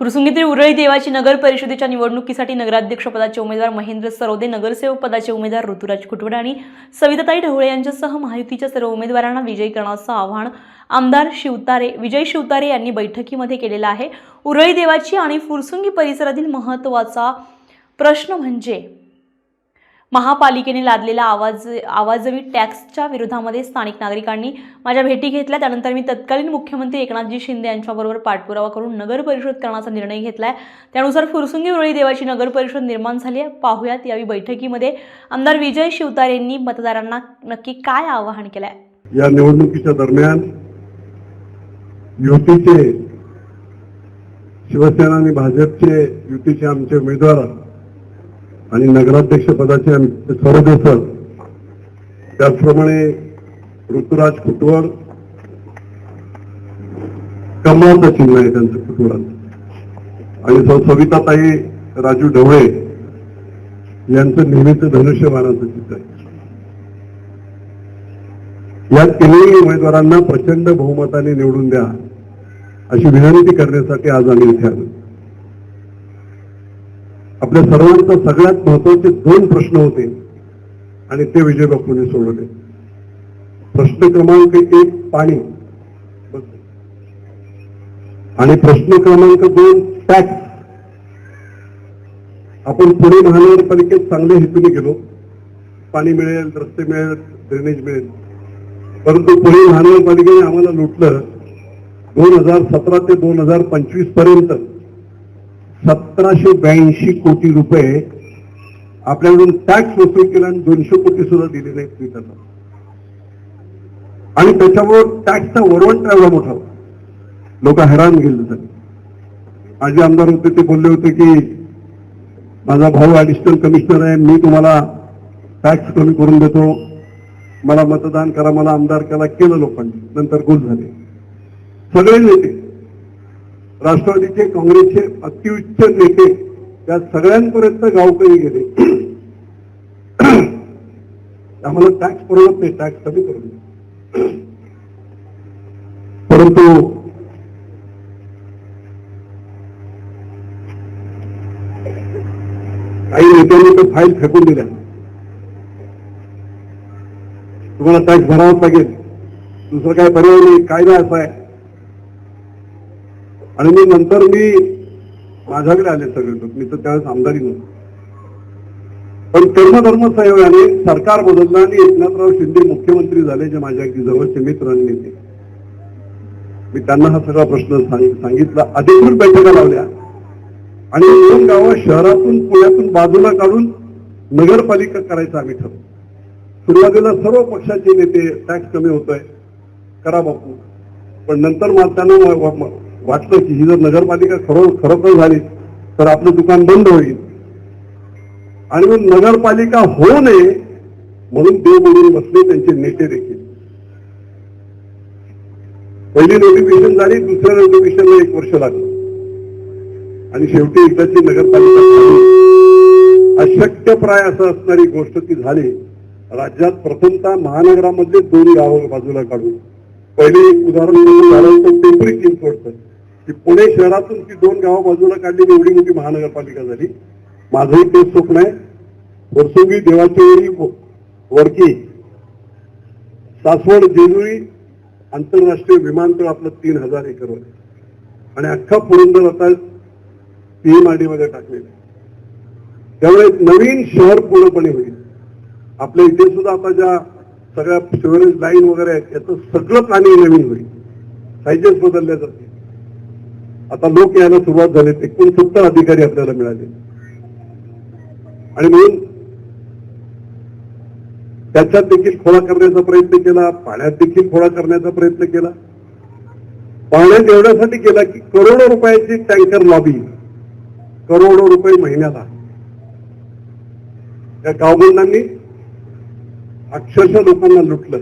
फुरसुंगीतील उरळी देवाची नगर परिषदेच्या निवडणुकीसाठी नगराध्यक्षपदाचे उमेदवार महेंद्र सरोदे नगरसेवक पदाचे उमेदवार ऋतुराज खुटवड आणि सविताताई ढवळे यांच्यासह महायुतीच्या सर्व उमेदवारांना विजयी करण्याचं आव्हान आमदार शिवतारे विजय शिवतारे यांनी बैठकीमध्ये केलेलं आहे. उरळी देवाची आणि फुरसुंगी परिसरातील महत्त्वाचा प्रश्न म्हणजे महापालिकेने लादलेला आवाज आवाजवी टॅक्सच्या विरोधामध्ये स्थानिक नागरिकांनी माझ्या भेटी घेतल्या. त्यानंतर मी तत्कालीन मुख्यमंत्री एकनाथजी शिंदे यांच्याबरोबर पाठपुरावा करून नगर परिषद करण्याचा निर्णय घेतलाय. त्यानुसार फुरसुंगी वरळी देवाची नगर परिषद निर्माण झाली आहे. पाहुयात यावेळी बैठकीमध्ये आमदार विजय शिवतार यांनी मतदारांना नक्की काय आवाहन केलं आहे या निवडणुकीच्या दरम्यान युतीचे शिवसेना आणि भाजपचे युतीचे आमचे उमेदवार आणि नगराध्यक्ष पदाचे आमचे सरोदे सर त्याचप्रमाणे ऋतुराज खुटवड कमळाचं चिन्ह आहे त्यांचं खुटवडाचं आणि सौ सविताताई राजू ढवळे यांचं नेहमीचं धनुष्यबाणाचं चित्र आहे. या तिन्ही उमेदवारांना प्रचंड बहुमताने निवडून द्या अशी विनंती करण्यासाठी आज आम्ही इथे आलो. आपल्या सर्वांचा सगळ्यात महत्त्वाचे दोन प्रश्न होते. आणि ते विजय बापूंनी सोडवले. प्रश्न क्रमांक एक पाणी. आणि प्रश्न क्रमांक दोन टॅक्स. आपण पुणे महानगरपालिकेत चांगल्या हेतूने गेलो. पाणी मिळेल रस्ते मिळेल ड्रेनेज मिळेल. परंतु पुणे महानगरपालिकेने आम्हाला लुटलं दोन हजार सतरा ते दोन हजार पंचवीसपर्यंत. सतराशे ब्याऐंशी कोटी रुपये आपल्याकडून टॅक्स वसूल केला आणि दोनशे कोटी सुद्धा दिले नाहीत मी त्यांना. आणि त्याच्यावर टॅक्सचा वरवंट एवढा मोठा होता. लोक हैराण गेले त्यांनी माझे आमदार होते ते बोलले होते की माझा भाऊ ॲडिशनल कमिशनर आहे मी तुम्हाला टॅक्स कमी करून देतो. मला मतदान करा मला आमदार केला केलं लोकांनी. नंतर गुल झाले. सगळे नेते राष्ट्रवादीचे काँग्रेसचे अतिउच्च नेते त्या सगळ्यांपर्यंत गावकरी गेले. आम्हाला टॅक्स परवडत नाही टॅक्स कमी करून परंतु काही नेत्यांनी तर फाईल फेकून दिल्या. तुम्हाला टॅक्स भरावाच लागेल. दुसरं काय पर्याय नाही कायदा असा आहे. आणि मी नंतर मी माझ्याकडे आले सगळे लोक. मी तर त्यावेळेस आमदारी नव्हतो. पण कर्मधर्म संयोगाने सरकार बदललं आणि एकनाथराव शिंदे मुख्यमंत्री झाले जे माझ्या अगदी जवळचे मित्र आणि नेते. मी त्यांना हा सगळा प्रश्न सांगितला. अधिकृत बैठका लावल्या. आणि दोन गावं शहरातून पुण्यातून बाजूला काढून नगरपालिका करायचं आम्ही ठरवलं. सुरुवातीला सर्व पक्षाचे नेते टॅक्स कमी होतोय. करा बापू. पण नंतर मला त्यांना वाटतं वाटलं की ही जर नगरपालिका खरं खरोखर झाली तर आपलं दुकान बंद होईल. आणि मग नगरपालिका होऊ नये म्हणून देव म्हणून बसले त्यांचे नेते देखील. पहिली नोटिफिकेशन झाली दुसऱ्या नोटिफिकेशनला एक वर्ष लागलं. आणि शेवटी एकदाची नगरपालिका झाली. अशक्यप्राय असं असणारी गोष्ट ती झाली. राज्यात प्रथमतः महानगरामधले दोन गावं बाजूला काढून. पहिले एक उदाहरण म्हणून झालं तर पिंपरी चिंचवडचं. की पुणे शहरातून ती दोन गावं बाजूला काढली एवढी मोठी महानगरपालिका झाली. माझंही तेच स्वप्न आहे. वर्सोगी देवाचेवाडी वरकी सासवड जेजुरी आंतरराष्ट्रीय विमानतळ आपलं तीन हजार एकरवर आणि अख्खा पुरंदर आता पीएमआरडी मध्ये टाकलेलं त्यामुळे एक नवीन शहर पूर्णपणे होईल. आपल्या इथे सुद्धा आता ज्या सगळ्या सिव्हरेज लाईन वगैरे आहेत याचं सगळं प्लॅनिंग नवीन होईल. सायजेस बदलल्या जातील. आता लोक यायला सुरुवात झाली एकूण सत्तर अधिकारी आपल्याला मिळाले. आणि म्हणून त्याच्यात देखील खोळा करण्याचा प्रयत्न केला पाण्यात देखील खोळा करण्याचा प्रयत्न केला. पाण्यात एवढ्यासाठी केला की करोडो रुपयाची टँकर लॉबी करोडो रुपये महिन्याला. त्या गावबंधांनी अक्षरशः लोकांना लुटलं.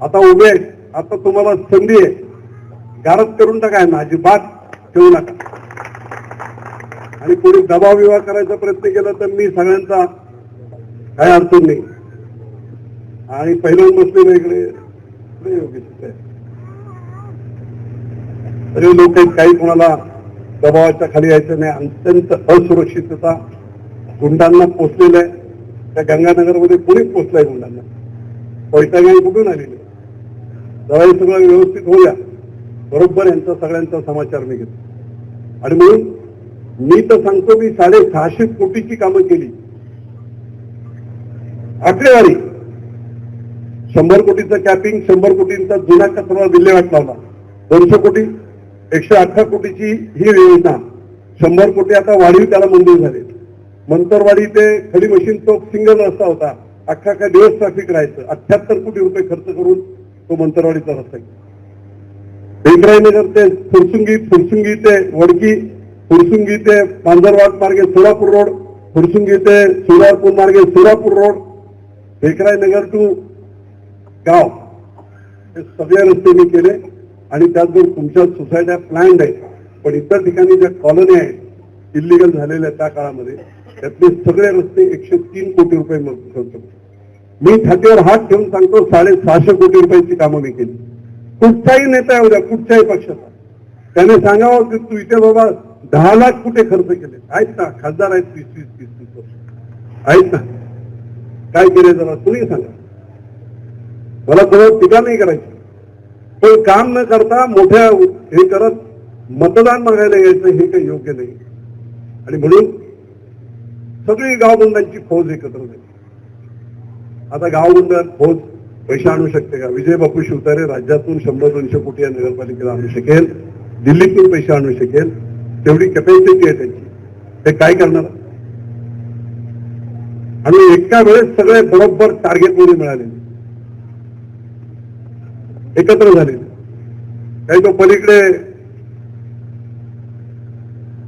आता उभे आता तुम्हाला संधी आहे. गारद करून टाका यांना अजिबात ठेवू नका. आणि कोणी दबाव विवाह करायचा प्रयत्न केला तर मी सगळ्यांचा काही अडचण नाही. आणि पहिल्यावर बसलेलं इकडे तरी लोक काही कोणाला दबावाच्या खाली यायचं नाही. अत्यंत असुरक्षितता गुंडांना पोचलेलं आहे. त्या गंगानगरमध्ये कोणीच पोचलंय गुंडांना. पैसा गँग कुठून आलेली? जरा हे सगळं व्यवस्थित होऊया. बरोबर यांचा सगळ्यांचा समाचार मी घेतो. आणि म्हणून मी तर सांगतो मी साडेसहाशे कोटीची कामं केली. आकडेवारी शंभर कोटीचं कॅपिंग शंभर कोटींचा जुना कचरा विल्हेवाट लावला. दोनशे कोटी एकशे अठरा कोटीची ही योजना. शंभर कोटी आता वाढीव त्याला मंजूर झाले. मंतरवाडी ते खडी मशीन तो सिंगल रस्ता होता. अख्खा काय दिवस ट्रॅफिक राहायचं. अठ्याहत्तर कोटी रुपये खर्च करून तो मंतरवाडीचा रस्ता केला नगर ते फुरसुंगी फुरसुंगी ते वडकी फुरसुंगी ते पांजरवाड मार्गे सोलापूर रोड फुरसुंगी ते सोलापूर मार्गे सोलापूर रोड बेकराय नगर टू गाव. हे सगळे रस्ते मी केले आणि त्याचबरोबर तुमच्या सोसायट्या प्लॅन्ड आहेत पण इतर ठिकाणी ज्या कॉलनी आहेत इलिगल झालेल्या त्या काळामध्ये त्यातले सगळे रस्ते एकशे तीन कोटी रुपये खर्च मी छातीवर हात ठेवून सांगतो साडेसहाशे कोटी रुपयाची कामं मी केली. कुठचाही नेता येऊ द्या कुठच्याही पक्षाचा. त्याने सांगावं की तू इथे बाबा दहा लाख कुठे खर्च केले? आहेत ना खासदार आहेत वीस वीस तीस तीस वर्ष. आहेत ना. काय केले जरा तुम्ही सांगा. मला कोणावर टीका नाही करायची. पण काम न करता मोठ्या हे करत मतदान मागायला यायचं हे काही योग्य नाही. आणि म्हणून सगळी गावबंधांची फौज एकत्र झाली. आता गावबंद फौज पैसे आणू शकते का? विजय बापू शिवतारे राज्यातून शंभर दोनशे कोटी या नगरपालिकेला आणू शकेल. दिल्लीतून पैसे आणू शकेल. तेवढी कॅपॅसिटी आहे त्यांची. ते काय करणार? आणि एका वेळेस सगळे बरोबर टार्गेटमध्ये मिळाले. एकत्र झाले. काही तो पलीकडे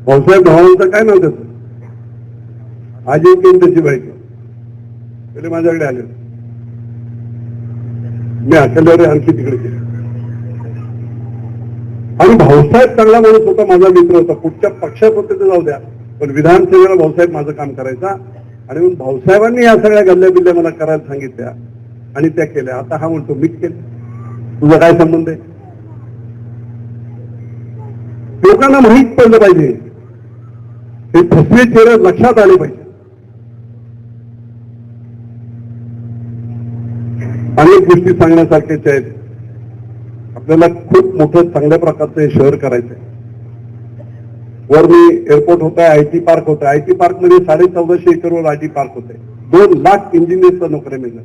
भाऊसाहेब भावांचं काय नव्हतं आजी केन त्याची बायको. पहिले माझ्याकडे आले. होते. मी अकल्यावर आणखी तिकडे गेले. आणि भाऊसाहेब चांगला माणूस होता माझा मित्र होता. कुठच्या पक्षात होते ते जाऊ द्या पण विधानसभेला भाऊसाहेब माझं काम करायचा. आणि मग भाऊसाहेबांनी या सगळ्या गल्ल्या बिल्ल्या मला करायला सांगितल्या आणि त्या केल्या. आता हा म्हणतो मीच केलं. तुझा काय संबंध आहे? लोकांना माहीत पडलं पाहिजे. हे फसवे चेहरे लक्षात आले पाहिजे. अनेक गोष्टी सांगण्यासारख्याच्या आहेत. आपल्याला खूप मोठं चांगल्या प्रकारचं हे शहर करायचं आहे वर मी एअरपोर्ट होत आहे आयटी पार्क होत. आहे आयटी पार्कमध्ये साडे चौदाशे एकरवर आयटी पार्क होत. आहे दोन लाख इंजिनियर्सला नोकऱ्या मिळणार.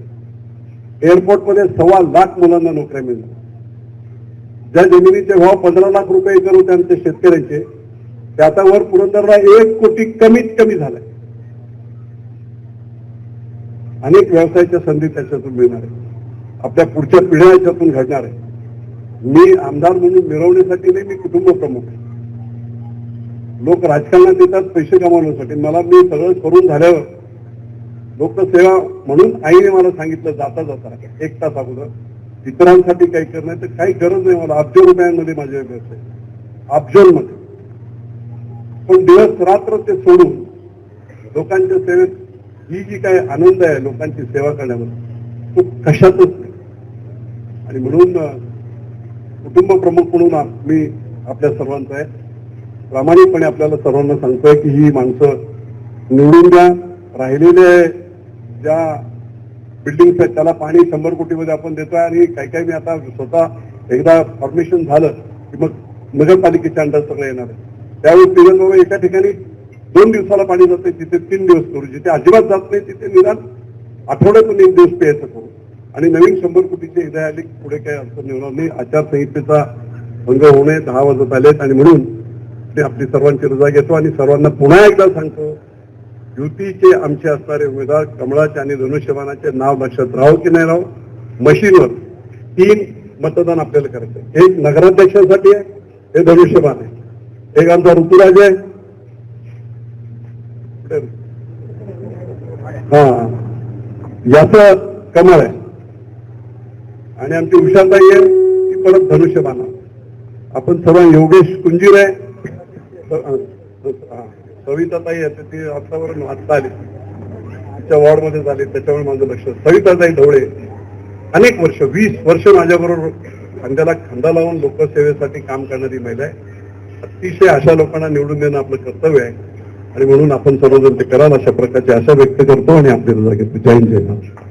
एअरपोर्टमध्ये सव्वा लाख मुलांना नोकऱ्या मिळणार. ज्या जमिनीचे भाव पंधरा लाख रुपये एकर होते आमच्या शेतकऱ्यांचे ते आता वर पुरंदरला एक कोटी कमीत कमी झालाय. अनेक व्यवसायाच्या संधी त्याच्यातून मिळणार आहे आपल्या पुढच्या पिढ्या याच्यातून घडणार आहे. मी आमदार म्हणून मिळवण्यासाठी नाही मी कुटुंब प्रमुख लोक राजकारणात येतात पैसे कमावण्यासाठी. मला मी सगळं करून झाल्यावर लोकसेवा म्हणून आईने मला सांगितलं जाता जाता. एक तास अगोदर. इतरांसाठी काही करणं तर काही गरज नाही मला. अब्ज रुपयांमध्ये माझे व्यवसाय अब्जलमध्ये पण दिवस रात्र ते सोडून लोकांच्या सेवेत ही जी काय आनंद आहे लोकांची सेवा करण्यामध्ये तो कशातच नाही. आणि म्हणून कुटुंब प्रमुख म्हणून मी आपल्या सर्वांचा आहे. प्रामाणिकपणे आपल्याला सर्वांना सांगतोय की ही माणसं निवडून द्या. राहिलेले ज्या बिल्डिंग्स आहेत त्याला पाणी शंभर कोटीमध्ये आपण देतोय आणि काही काही मी आता स्वतः एकदा फॉर्मेशन झालं की मग नगरपालिकेच्या अंडर सगळं येणार आहे त्यावेळी पिरन एका ठिकाणी दोन दिवसाला पाणी जाते तिथे तीन दिवस करू. जिथे अजिबात जात नाही तिथे निदान आठवड्यातून एक दिवस प्यायचं करू. आणि नवीन शंभर कोटीचे हृदय आले पुढे काही अडचण होणार नाही. आचारसंहितेचा भंग होणे दहा वाजत आलेत आणि म्हणून मी आपली सर्वांची रजा घेतो आणि सर्वांना पुन्हा एकदा सांगतो युतीचे आमचे असणारे उमेदवार कमळाचे आणि धनुष्यबाणाचे नाव लक्षात राहो की नाही राहो? मशीनवर तीन मतदान आपल्याला करायचं आहे. एक नगराध्यक्षासाठी आहे हे धनुष्यबाण आहे. एक आमचा ऋतुराज आहे? हा. याचं कमळ आहे. आणि आमची उषाताई आहे ती परत धनुष्यबाण आपण सर्व योगेश कुंजीर आहे सविताताई आहे ती आतावर आत्ता आली. तिच्या वॉर्डमध्ये झाली त्याच्यामुळे माझं लक्ष. सविताताई ढवळे अनेक वर्ष वीस वर्ष माझ्याबरोबर खांद्याला खांदा लावून लोकसेवेसाठी काम करणारी महिला आहे. अतिशय अशा लोकांना निवडून देणं आपलं कर्तव्य आहे. आणि म्हणून आपण सर्वजण ते कराल अशा प्रकारची आशा व्यक्त करतो आणि आपली रजा घेतो जय हिंद जय महाराष्ट्र.